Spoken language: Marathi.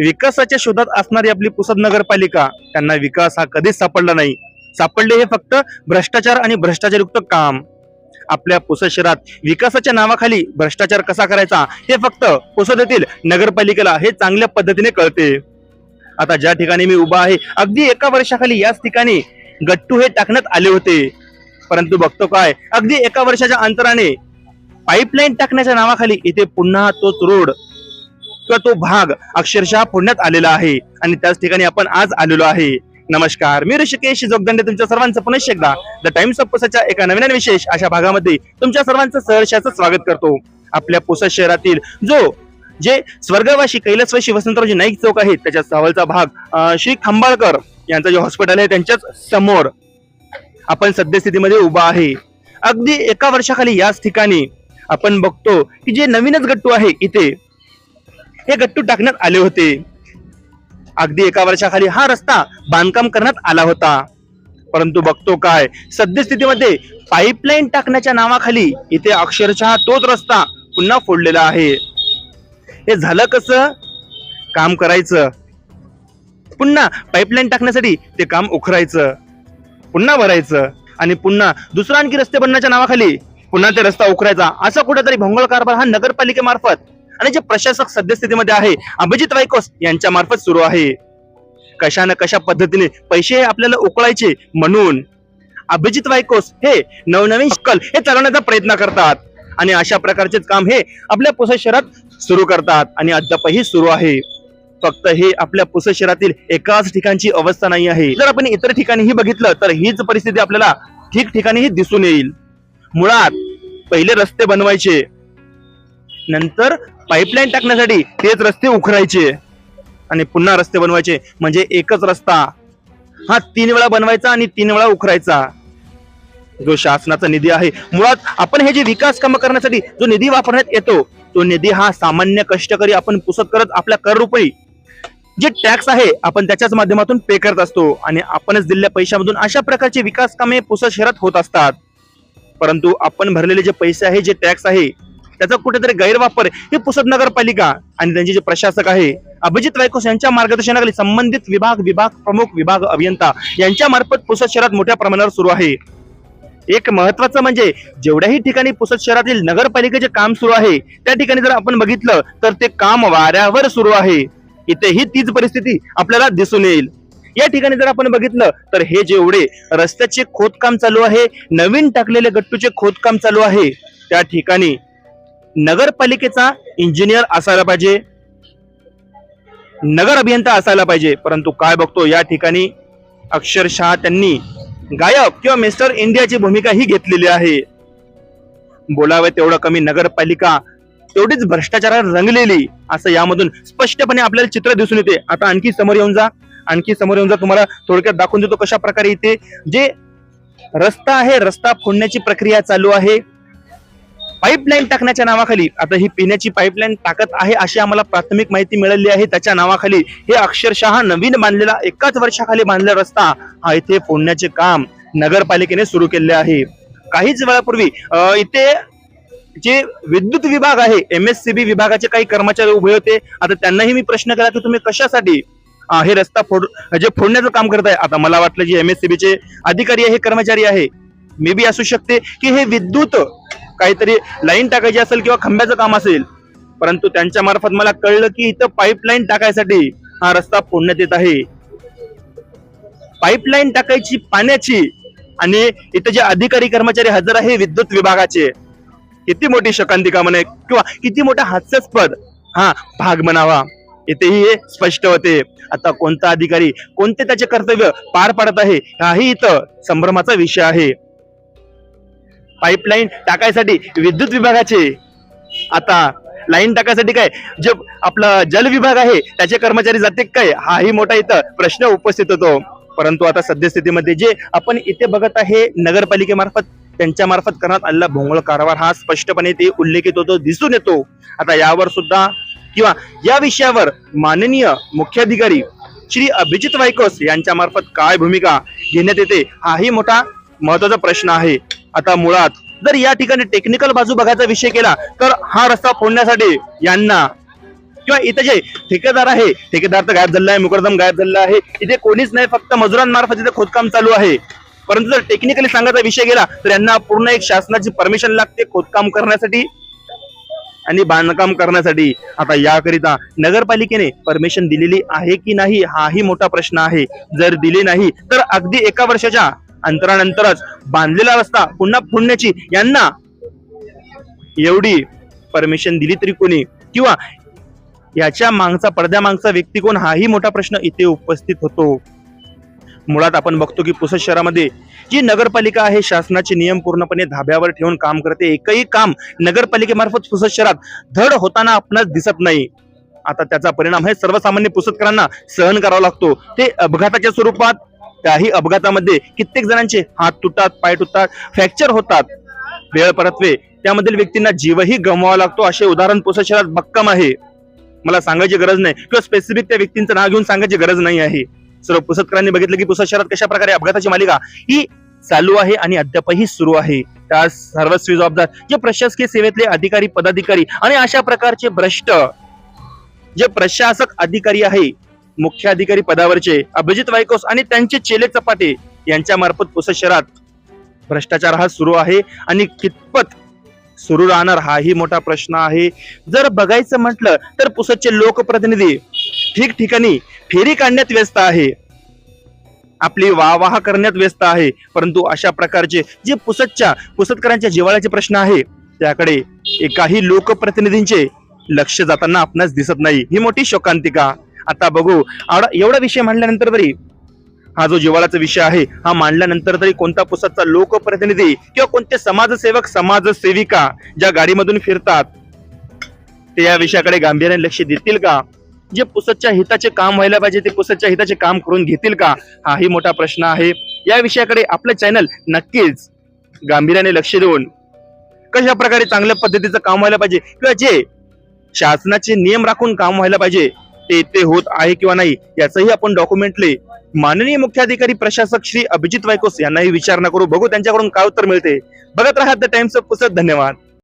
विकासाच्या शोधात असणारी आपली पुसद नगरपालिका त्यांना विकास हा कधीच सापडला नाही. सापडले हे फक्त भ्रष्टाचार आणि भ्रष्टाचारयुक्त काम. आपल्या पुसद शहरात विकासाच्या नावाखाली भ्रष्टाचार कसा करायचा हे फक्त पुसद येथील नगरपालिकेला हे चांगल्या पद्धतीने कळते. आता ज्या ठिकाणी मी उभा आहे अगदी एका वर्षाखाली याच ठिकाणी गट्टू हे टाकण्यात आले होते. परंतु बघतो काय अगदी एका वर्षाच्या अंतराने पाईपलाईन टाकण्याच्या नावाखाली इथे पुन्हा तोच रोड किंवा तो भाग अक्षरशः फोडण्यात आलेला आहे. आणि त्याच ठिकाणी आपण आज आलेलो आहे. नमस्कार. मी ऋषिकेश जोगदंडे तुमच्या सर्वांचं पुनश एकदा द टाइम्स ऑफ पुसाच्या एका नवीन विशेष अशा भागामध्ये तुमच्या सर्वांचं सहर्षाचं स्वागत करतो. आपल्या पुसा शहरातील जो जे स्वर्गवासी कैलासवासी वसंतरावजी नाईक चौक आहे त्याच्या सावलचा भाग श्री खंबाळकर यांचं जे हॉस्पिटल आहे त्यांच्याच समोर आपण सद्यस्थितीमध्ये उभा आहे. अगदी एका वर्षाखाली याच ठिकाणी आपण बघतो की जे नवीनच गट्टू आहे इथे हे गट्टू टाकण्यात आले होते. अगदी एका वर्षाखाली हा रस्ता बांधकाम करण्यात आला होता. परंतु बघतो काय सद्यस्थितीमध्ये पाईपलाईन टाकण्याच्या नावाखाली इथे अक्षरशः तोच रस्ता पुन्हा फोडलेला आहे. हे झालं कसं? काम करायचं. पुन्हा पाईपलाईन टाकण्यासाठी ते काम उखरायचं. पुन्हा भरायचं. आणि पुन्हा दुसरा आणखी रस्ते बनण्याच्या नावाखाली पुन्हा ते रस्ता उखरायचा. असा कुठेतरी भोंगळ कारभार हा नगरपालिकेमार्फत आणि जे प्रशासक सद्यस्थितीमध्ये आहे अभिजित वायकोस यांच्या मार्फत सुरू आहे. कशा न कशा पद्धतीने पैसे हे आपल्याला उकळायचे म्हणून अभिजित वायकोस हे नवनवीन शकल हे चालवण्याचा प्रयत्न करतात. आणि अशा प्रकारचेच काम हे आपल्या पुसद शहरात सुरू करतात आणि अद्यापही सुरू आहे. फक्त हे आपल्या पुसद शहरातील एकाच ठिकाणची अवस्था नाही आहे. जर आपण इतर ठिकाणीही बघितलं तर हीच परिस्थिती आपल्याला ठिकठिकाणीही दिसून येईल. मुळात पहिले रस्ते बनवायचे. नंतर पाईपलाईन टाकण्यासाठी तेच रस्ते उखरायचे. आणि पुन्हा रस्ते बनवायचे. म्हणजे एकच रस्ता. हा तीन वेळा बनवायचा आणि तीन वेळा उखरायचा. जो शासनाचा निधी आहे. मुळात आपण हे जे विकास कामं करण्यासाठी जो निधी वापरण्यात येतो तो निधी हा सामान्य कष्टकरी आपण पुसत करत आपल्या कर रुपये जे टॅक्स आहे आपण त्याच्याच माध्यमातून पे करत असतो. आणि आपणच दिलेल्या पैशामधून अशा प्रकारचे विकास कामे पुसत शहरात होत असतात. परंतु आपण भरलेले जे पैसे आहे जे टॅक्स आहे त्याचा कुठेतरी गैरवापर हे पुसद नगरपालिका आणि त्यांचे जे प्रशासक आहे अभिजित वायकोस यांच्या मार्गदर्शनाखाली संबंधित विभाग विभाग प्रमुख विभाग अभियंता यांच्या मार्फत पुसद शहरात मोठ्या प्रमाणावर सुरू आहे. एक महत्वाचं म्हणजे जेवढ्याही ठिकाणी पुसद शहरातील नगरपालिकेचे काम सुरू आहे त्या ठिकाणी जर आपण बघितलं तर ते काम वाऱ्यावर सुरू आहे. इथेही तीच परिस्थिती आपल्याला दिसून येईल. या ठिकाणी जर आपण बघितलं तर हे जेवढे रस्त्याचे खोदकाम चालू आहे नवीन टाकलेले गट्टूचे खोदकाम चालू आहे त्या ठिकाणी नगरपालिकेचा इंजिनियर असायला पाहिजे. नगर अभियंता असायला पाहिजे. परंतु काय बघतो या ठिकाणी अक्षरशः त्यांनी गायक किंवा मिस्टर इंडियाची भूमिका ही घेतलेली आहे. बोलावे तेवढं कमी नगरपालिका तेवढीच भ्रष्टाचारात रंगलेली असं यामधून स्पष्टपणे आपल्याला चित्र दिसून येते. आता आणखी समोर येऊन जा. आणखी समोर येऊन जा. तुम्हाला थोडक्यात दाखवून देतो कशा प्रकारे इथे जे रस्ता आहे रस्ता फोडण्याची प्रक्रिया चालू आहे. पाईपलाईन टाकण्याच्या नावाखाली आता ही पिण्याची पाईपलाईन टाकत आहे अशी आम्हाला प्राथमिक माहिती मिळाली आहे. त्याच्या नावाखाली हे अक्षरशः नवीन बांधलेला एकाच वर्षाखाली बांधलेला रस्ता हा इथे फोडण्याचे काम नगरपालिकेने सुरू केले आहे. काहीच वेळापूर्वी इथे जे विद्युत विभाग आहे एम एस सी बी विभागाचे काही कर्मचारी उभे होते. आता त्यांनाही मी प्रश्न केला की तुम्ही कशासाठी हे रस्ता फोड जे फोडण्याचं काम करत आहे आता मला वाटलं जे एम एस सी बीचे अधिकारी आहे कर्मचारी आहे. मे बी असू शकते की हे विद्युत काहीतरी लाईन टाकायची असेल किंवा खंब्याचं काम असेल परंतु त्यांच्या मार्फत मला कळलं की इथं पाईपलाईन टाकायसाठी हा रस्ता फोडण्यात येत आहे. पाईपलाईन टाकायची पाण्याची आणि इथे जे अधिकारी कर्मचारी हजर आहे विद्युत विभागाचे किती मोठी शकांतिका म्हणे किंवा किती मोठा हास्यास्पद हा भाग म्हणावा. इथेही हे स्पष्ट होते. आता कोणता अधिकारी कोणते त्याचे कर्तव्य पार पाडत आहे हाही इथं संभ्रमाचा विषय आहे. पाईपलाईन टाकायसाठी विद्युत विभागाचे. आता लाईन टाकायसाठी काय? जे आपला जल विभाग आहे त्याचे कर्मचारी जाते काय? हाही मोठा इथं प्रश्न उपस्थित होतो. परंतु आता सद्यस्थितीमध्ये जे आपण इथे बघत आहे नगरपालिकेमार्फत त्यांच्या मार्फत करण्यात आलेला भोंगळ कारभार हा स्पष्टपणे ते उल्लेखित होतो दिसून येतो. आता यावर सुद्धा किंवा या विषयावर माननीय मुख्याधिकारी श्री अभिजित वायकोस यांच्या मार्फत काय भूमिका घेण्यात येते हाही मोठा महत्त्वाचा प्रश्न आहे. आता मुळात जर या ठिकाणी टेक्निकल बाजू बघायचा विषय केला तर हा रस्ता फोडण्यासाठी यांना किंवा इथे जे ठेकेदार आहे ठेकेदार तर गायब झाला आहे मुकरदम गायब झाला आहे इथे कोणीच नाही फक्त मजुरांमार्फत इथे खोदकाम चालू आहे. परंतु जर टेक्निकली सांगायचा विषय गेला तर यांना पूर्ण एक शासनाची परमिशन लागते खोदकाम करण्यासाठी आणि बांधकाम करण्यासाठी. आता याकरिता नगरपालिकेने परमिशन दिलेली आहे की नाही हाही मोठा प्रश्न आहे. जर दिली नाही तर अगदी एका वर्षाच्या अंतरानंतरच बांधलेला रस्ता पुन्हा फुडण्याची यांना एवढी परमिशन दिली तरी कोणी? किंवा याच्या मागचा पडद्या मागचा व्यक्ती कोण? हाही मोठा प्रश्न इथे उपस्थित होतो. मुळात आपण बघतो की पुसद शहरामध्ये जी नगरपालिका आहे शासनाचे नियम पूर्णपणे धाब्यावर ठेवून काम करते. एकही काम नगरपालिकेमार्फत पुसद शहरात धड होताना आपणास दिसत नाही. आता त्याचा परिणाम हे सर्वसामान्य पुसदकरांना सहन करावा लागतो. ते अपघाताच्या स्वरूपात त्याही अपघातामध्ये कित्येक जणांचे हात तुटतात पाय तुटतात फ्रॅक्चर होतात. वेळ परत्वे त्यामधील व्यक्तींना जीवही गमवावा लागतो असे उदाहरण पुसद शहरात भक्कम आहे. मला सांगायची गरज नाही. किंवा स्पेसिफिक त्या व्यक्तींचं नाव घेऊन सांगायची गरज नाही आहे. सर्व पुसदकरांनी बघितलं की पुसद शहरात कशा प्रकारे अपघाताची मालिका ही चालू आहे आणि अद्यापही सुरू आहे. त्या सर्वस्वी जबाबदार जे प्रशासकीय सेवेतले अधिकारी पदाधिकारी आणि अशा प्रकारचे भ्रष्ट जे प्रशासक अधिकारी आहे मुख्य अधिकारी पदावरचे अभिजित वायकोस आणि त्यांचे चेले चपाटे यांच्या मार्फत पुसद शहरात भ्रष्टाचार हा सुरू आहे आणि कितपत सुरू राहणार हाही मोठा प्रश्न आहे. जर बघायचं म्हटलं तर पुसदचे लोकप्रतिनिधी ठिकठिकाणी फेरी काढण्यात व्यस्त आहे. आपली वाहवाह करण्यात व्यस्त आहे. परंतु अशा प्रकारचे जे पुसदच्या पुसदकरांच्या जिवाळ्याचे प्रश्न आहे त्याकडे एकाही लोकप्रतिनिधींचे लक्ष जाताना आपणास दिसत नाही. ही मोठी शोकांतिका. आता बघू. एवढा विषय मांडल्यानंतर तरी हा जो जिवाळाचा विषय आहे हा मांडल्यानंतर तरी कोणता पुसदचा लोकप्रतिनिधी किंवा कोणते समाजसेवक समाजसेविका ज्या गाडीमधून फिरतात ते या विषयाकडे गांभीर्याने लक्ष देतील का? जे पुसदच्या हिताचे काम व्हायला पाहिजे ते पुसदच्या हिताचे काम करून घेतील का? हाही मोठा प्रश्न आहे. या विषयाकडे आपलं चॅनल नक्कीच गांभीर्याने लक्ष देऊन कशा प्रकारे चांगल्या पद्धतीचं काम व्हायला पाहिजे किंवा जे शासनाचे नियम राखून काम व्हायला पाहिजे ते ते होत आहे किंवा नाही याचंही आपण डॉक्युमेंटले माननीय मुख्याधिकारी प्रशासक श्री अभिजित वायकोस यांनाही विचारणा करू. बघू त्यांच्याकडून काय उत्तर मिळते. बघत राहा द टाइम्स ऑफ पुसद धन्यवाद.